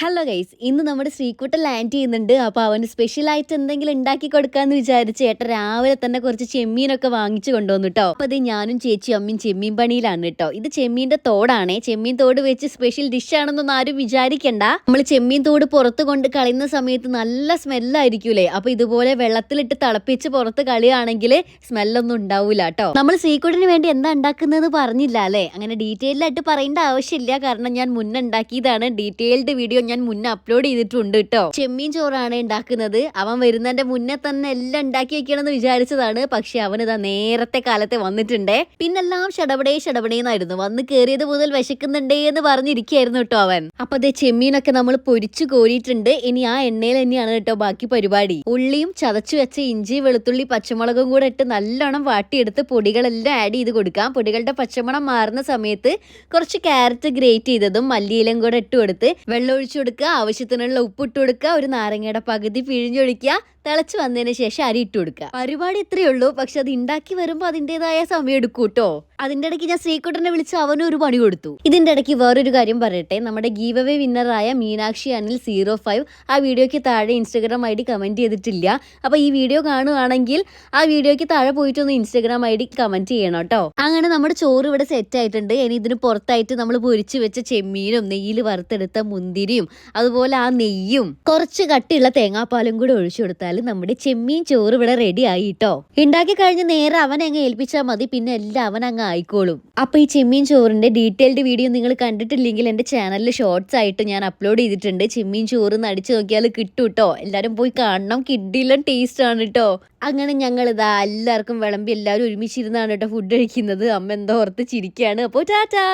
Hello guys ഇന്ന് നമ്മുടെ Sreekuttan land ചെയ്യുന്നുണ്ട്. അപ്പോൾ അവന് സ്പെഷ്യൽ ആയിട്ട് എന്തെങ്കിലും ഉണ്ടാക്കി കൊടുക്കാന്ന് വിചാരിച്ച് ഏട്ടൻ രാവിലെ തന്നെ കുറച്ച് ചെമ്മീനൊക്കെ വാങ്ങിച്ചു കൊണ്ടുവന്നു കേട്ടോ അപ്പോൾ അത് ഞാനും ചേച്ചി അമ്മയും ചെമ്മീൻ പണിയിലാണ് കേട്ടോ ഇത് ചെമ്മീന്റെ തോടാണേ. ചെമ്മീൻ തോട് വെച്ച് സ്പെഷ്യൽ ഡിഷ് ആണെന്നൊന്നും ആരും വിചാരിക്കണ്ട. നമ്മൾ ചെമ്മീൻ തോട് പുറത്ത് കൊണ്ട് കളയുന്ന സമയത്ത് നല്ല സ്മെല്ലായിരിക്കൂലേ അപ്പോൾ ഇതുപോലെ വെള്ളത്തിലിട്ട് തിളപ്പിച്ച് പുറത്ത് കളിയാണെങ്കിൽ സ്മെല്ലൊന്നും ഉണ്ടാവില്ല കേട്ടോ നമ്മൾ ശ്രീക്കുട്ടന് വേണ്ടി എന്താ ഉണ്ടാക്കുന്നതെന്ന് പറഞ്ഞില്ല അല്ലേ? അങ്ങനെ ഡീറ്റെയിൽഡായിട്ട് പറയേണ്ട ആവശ്യമില്ല. കാരണം ഞാൻ മുന്നേ ഉണ്ടാക്കിയതാണ് ഡീറ്റെയിൽഡ് വീഡിയോ ഞാൻ മുന്നേ അപ്ലോഡ് ചെയ്തിട്ടുണ്ട് കേട്ടോ ചെമ്മീൻ ചോറാണ് ഉണ്ടാക്കുന്നത് അവൻ വരുന്നതിന്റെ മുന്നേ തന്നെ എല്ലാം ഉണ്ടാക്കി വെക്കണമെന്ന് വിചാരിച്ചതാണ്. പക്ഷെ അവൻ ഇതാ നേരത്തെ കാലത്തെ വന്നിട്ടുണ്ടേ. പിന്നെല്ലാം ഷടപടേ ഷടപടേന്നായിരുന്നു. വന്ന് കയറിയത് മുതൽ വിശക്കുന്നുണ്ടേ എന്ന് പറഞ്ഞിരിക്കായിരുന്നു കേട്ടോ അവൻ. അപ്പൊ അതേ ചെമ്മീനൊക്കെ നമ്മൾ പൊരിച്ചു കോരിയിട്ടുണ്ട്. ഇനി ആ എണ്ണയിൽ തന്നെയാണ് കേട്ടോ ബാക്കി പരിപാടി. ഉള്ളിയും ചതച്ചു വെച്ച ഇഞ്ചി വെളുത്തുള്ളി പച്ചമുളകും കൂടെ ഇട്ട് നല്ലോണം വാട്ടിയെടുത്ത് പൊടികളെല്ലാം ആഡ് ചെയ്ത് കൊടുക്കാം. പൊടികളുടെ പച്ചമണം മാറുന്ന സമയത്ത് കുറച്ച് ക്യാരറ്റ് ഗ്രേറ്റ് ചെയ്തതും മല്ലിയിലും കൂടെ ഇട്ട് കൊടുത്ത് വെള്ളം ഒഴിച്ചു കൊടുക്കുക ആവശ്യത്തിനുള്ള ഉപ്പിട്ട് കൊടുക്കുക ഒരു നാരങ്ങയുടെ പകുതി പിഴിഞ്ഞൊഴിക്കുക തിളച്ച് വന്നതിന് ശേഷം അരി ഇട്ട് കൊടുക്കുക. പരിപാടി ഇത്രയേ ഉള്ളൂ. പക്ഷെ അത് ഉണ്ടാക്കി വരുമ്പോൾ അതിന്റെതായ സമയം എടുക്കും കേട്ടോ അതിന്റെ ഇടയ്ക്ക് ഞാൻ ശ്രീകുട്ടനെ വിളിച്ച് അവനും ഒരു പണി കൊടുത്തു. ഇതിന്റെ ഇടയ്ക്ക് വേറൊരു കാര്യം പറയട്ടെ. നമ്മുടെ ഗീവ് അവേ വിന്നറായ മീനാക്ഷി അനിൽ സീറോ ഫൈവ് ആ വീഡിയോയ്ക്ക് താഴെ ഇൻസ്റ്റഗ്രാം ഐ ഡി കമന്റ് ചെയ്തിട്ടില്ല. അപ്പൊ ഈ വീഡിയോ കാണുകയാണെങ്കിൽ ആ വീഡിയോയ്ക്ക് താഴെ പോയിട്ടൊന്ന് ഇൻസ്റ്റഗ്രാം ഐ ഡി കമന്റ് ചെയ്യണം കേട്ടോ. അങ്ങനെ നമ്മുടെ ചോറ് ഇവിടെ സെറ്റ് ആയിട്ടുണ്ട്. ഇനി ഇതിന് പുറത്തായിട്ട് നമ്മൾ പൊരിച്ചു വെച്ച ചെമ്മീനും നെയ്യിൽ വറുത്തെടുത്ത മുന്തിരിയും അതുപോലെ ആ നെയ്യും കുറച്ച് കട്ടിയുള്ള തേങ്ങാപ്പാലും കൂടി ഒഴിച്ചു കൊടുത്താൽ നമ്മുടെ ചെമ്മീൻ ചോറ് ഇവിടെ റെഡി ആയി കേട്ടോ ഉണ്ടാക്കി കഴിഞ്ഞ് നേരെ അവൻ അങ്ങ് ഏൽപ്പിച്ചാൽ മതി പിന്നെ എല്ലാം അവൻ അങ്ങ് ആയിക്കോളും. അപ്പൊ ഈ ചെമ്മീൻ ചോറിന്റെ ഡീറ്റെയിൽഡ് വീഡിയോ നിങ്ങൾ കണ്ടിട്ടില്ലെങ്കിൽ എന്റെ ചാനലിൽ ഷോർട്സ് ആയിട്ട് ഞാൻ അപ്ലോഡ് ചെയ്തിട്ടുണ്ട്. ചെമ്മീൻ ചോറ് നടിച്ചു നോക്കിയാൽ കിട്ടും കേട്ടോ എല്ലാരും പോയി കാണണം. കിഡിലും ടേസ്റ്റ് ആണ് കേട്ടോ അങ്ങനെ ഞങ്ങൾ ഇതാ എല്ലാവർക്കും വിളമ്പി എല്ലാവരും ഒരുമിച്ചിരുന്നാണ് കേട്ടോ ഫുഡ് കഴിക്കുന്നത്. അമ്മ എന്തോ ഓർത്ത് ചിരിക്കുകയാണ് അപ്പോൾ ടാറ്റാ!